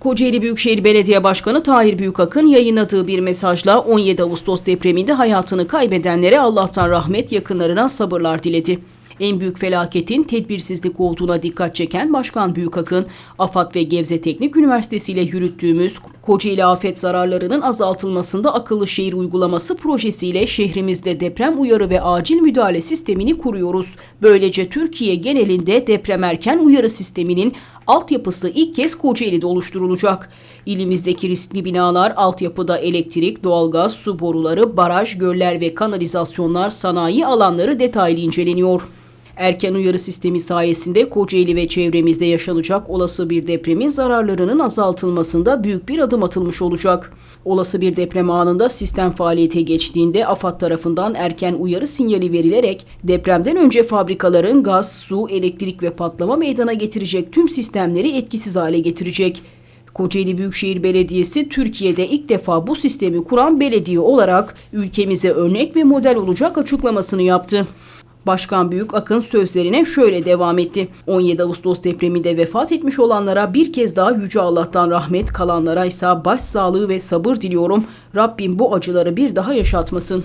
Kocaeli Büyükşehir Belediye Başkanı Tahir Büyükakın yayınladığı bir mesajla 17 Ağustos depreminde hayatını kaybedenlere Allah'tan rahmet, yakınlarına sabırlar diledi. En büyük felaketin tedbirsizlik olduğuna dikkat çeken Başkan Büyükakın, AFAD ve Gebze Teknik Üniversitesi ile yürüttüğümüz Kocaeli afet zararlarının azaltılmasında akıllı şehir uygulaması projesiyle şehrimizde deprem uyarı ve acil müdahale sistemini kuruyoruz. Böylece Türkiye genelinde deprem erken uyarı sisteminin altyapısı ilk kez Kocaeli'de oluşturulacak. İlimizdeki riskli binalar altyapıda elektrik, doğalgaz, su boruları, baraj, göller ve kanalizasyonlar, sanayi alanları detaylı inceleniyor. Erken uyarı sistemi sayesinde Kocaeli ve çevremizde yaşanacak olası bir depremin zararlarının azaltılmasında büyük bir adım atılmış olacak. Olası bir deprem anında sistem faaliyete geçtiğinde AFAD tarafından erken uyarı sinyali verilerek depremden önce fabrikaların gaz, su, elektrik ve patlama meydana getirecek tüm sistemleri etkisiz hale getirecek. Kocaeli Büyükşehir Belediyesi Türkiye'de ilk defa bu sistemi kuran belediye olarak ülkemize örnek ve model olacak açıklamasını yaptı. Başkan Büyük Akın sözlerine şöyle devam etti. 17 Ağustos depreminde vefat etmiş olanlara bir kez daha Yüce Allah'tan rahmet, kalanlara ise başsağlığı ve sabır diliyorum. Rabbim bu acıları bir daha yaşatmasın.